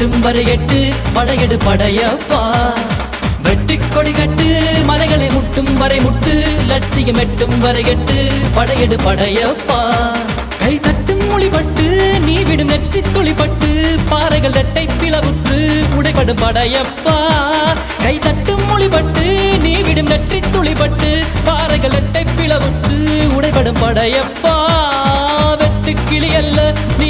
லட்சியம் வெட்டும் வரை எட்டு படையெடு படையப்பா. வெட்டி கொடி கட்டு மலைகளை முட்டும் வரை முட்டு லட்சியம் எட்டும் வரை எட்டு படையெடு படையப்பா. கை தட்டும் மொழிபட்டு நீ விடும் நெற்றி துளிப்பட்டு பாறைகள் தட்டை பிளவுற்று உடைபடும் படையப்பா. கை தட்டும் மொழிபட்டு நீ விடும் நெற்றி துளிபட்டு பாறைகள் ரெட்டை பிளவுற்று உடைபடும் படையப்பா. வெட்டு கிளி அல்ல நீ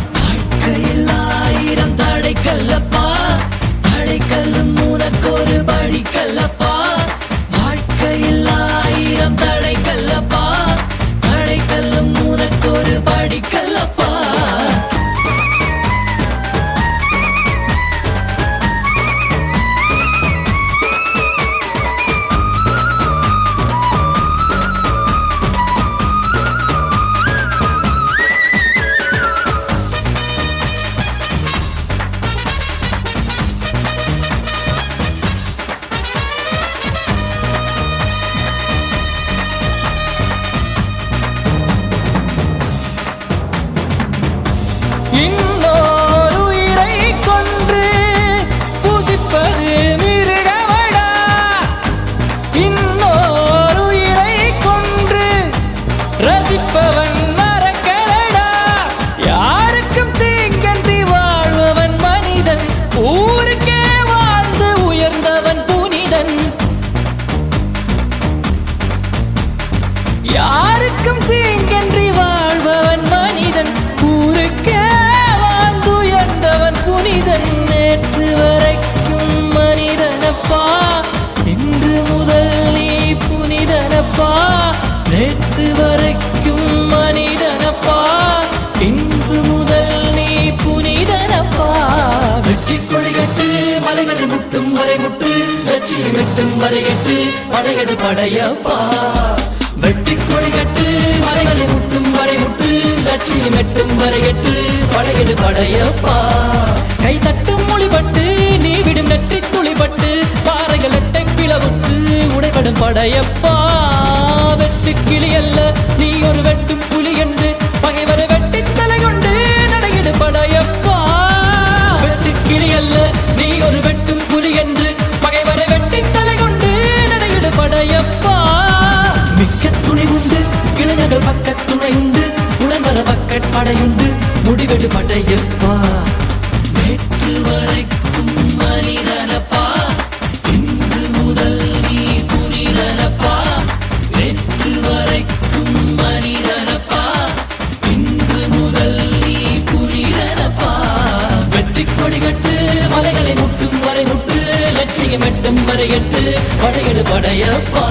உனக்கொரு இன்னோர் உயிரை கொன்று பூசிப்பது வரை முட்டு லட்சியம் எட்டும் வரை எட்டு படையடு படையப்பா. வெற்றி கொடிகட்டு மலைகளை முட்டும் வரை முட்டு லட்சியம் எட்டும் வரை எட்டு படையடு படையப்பா. கை தட்டும் மொழிபட்டு நீ விடும் நெற்றி துளிபட்டு பாறைகள் எட்டை பிளவுட்டு உடைபடும் படையப்பா. பக்கட் படையுண்டு முடிவெடு படையப்பா நேற்று வரைக்கும் மனிதனப்பா. இன்று முதல் நீ புனிதனப்பா. நேற்று வரைக்கும் மனிதனப்பா. இன்று முதல் நீ புனிதனப்பா. வெற்றி கொடிகட்டு மலைகளை முட்டும் வரை முட்டு லட்சியம் எட்டும் வரை எட்டு படையெடு படையப்பா.